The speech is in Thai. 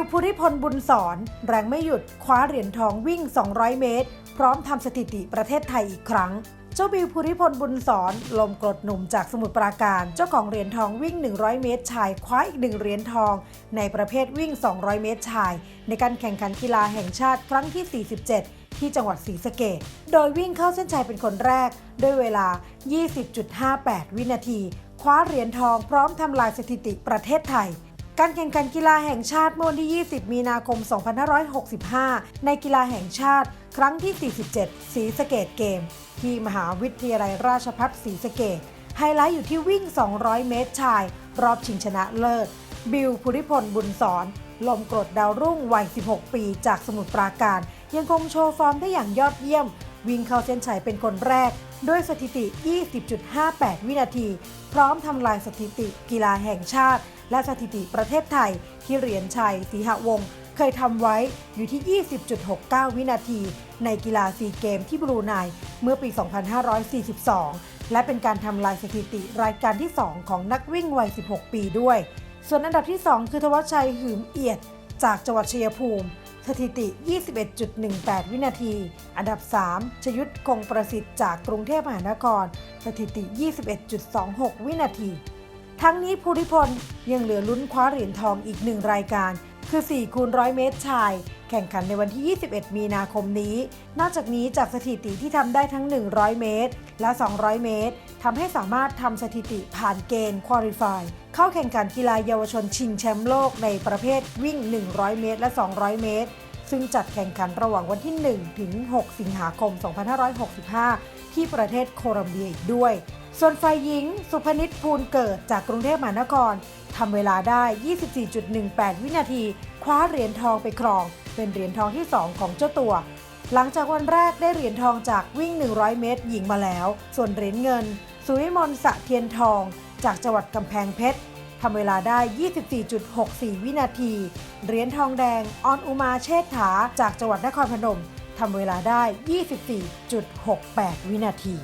วภูริพลบุญสอนแรงไม่หยุดคว้าเหรียญทองวิ่ง 200 เมตร พร้อมทำสถิติประเทศไทยอีกครั้ง เจ้าบิวภูริพลบุญสอนลมกรดหนุ่มจากสมุทรปราการ เจ้าของเหรียญทองวิ่ง 100 เมตรชายคว้าอีกหนึ่งเหรียญทอง ในประเภทวิ่ง 200 เมตรชาย ในการแข่งขันกีฬาแห่งชาติครั้งที่ 47ที่จังหวัดศรีสะเกดโดยวิ่งเข้าเส้นชัยเป็นคนแรก ด้วยเวลา 20.58 วินาที คว้าเหรียญทองพร้อมทำลายสถิติประเทศไทย การแข่งขันกีฬาแห่งชาติเมื่อวันที่ 20 มีนาคม 2565 ในกีฬาแห่งชาติ ครั้งที่ 47ศรีสเกดเกม ที่มหาวิทยาลัยราชภัฏศรีสเกดไฮไลท์อยู่ที่วิ่ง 200 เมตรชาย รอบชิงชนะเลิศ บิวภูริพลบุญสอน ลมกรดดาวรุ่งวัย 16 ปี จากสมุทรปราการ ยังคงโชว์ฟอร์มได้อย่างยอดเยี่ยม วิ่งเข้าเส้นชัยเป็นคนแรก ด้วยสถิติ 20.58 วินาที พร้อมทำลายสถิติกีฬาแห่งชาติ และสถิติประเทศไทย ที่เหรียญชัยศรีหวงศ์เคยทำไว้อยู่ที่ 20.69 วินาที ในกีฬาซีเกมที่บรูไนเมื่อปี 2542 และเป็นการทำลายสถิติรายการที่ 2 ของนักวิ่งวัย 16 ปีด้วย ส่วนอันดับที่ 2 คือทวัชชัยหืมเอียด จากจังหวัดชัยภูมิ สถิติ 21.18 วินาที อันดับ 3 ชยุทธคงประสิทธิ์จากกรุงเทพมหานคร สถิติ 21.26 วินาที ทั้งนี้ภูริพลยังเหลือลุ้นคว้าเหรียญทองอีกหนึ่งรายการ คือ4คูณร้อยเมตรชาย แข่งขันในวันที่ 21 มีนาคมนี้ นอกจากนี้จากสถิติที่ทำได้ทั้ง 100 เมตร และ 200 เมตรทำให้สามารถทำสถิติผ่านเกณฑ์ควอลิฟาย เข้าแข่งขันกีฬาเยาวชนชิงแชมป์โลกในประเภทวิ่ง 100 เมตร และ 200 เมตร ซึ่งจัดแข่งขันระหว่างวันที่ 1 ถึง 6 สิงหาคม 2565 ที่ประเทศโคลัมเบียอีกด้วย ส่วนฝ่ายหญิง สุพนิษภูลเกิดจากกรุงเทพมหานครทำเวลาได้ 24.18 วินาที คว้าเหรียญทองไปครอง เป็นเหรียญทองที่ 2 ของเจ้าตัวหลังจากวันแรกได้เหรียญทองจากวิ่ง 100 เมตร หญิงมาแล้ว ส่วนเหรียญเงิน สุวิมลสะเทียนทอง จากจังหวัดกำแพงเพชร ทำเวลาได้ 24.64 วินาที เหรียญทองแดงออนอุมาเชษฐา จากจังหวัดนครพนมทำเวลาได้ 24.68 วินาที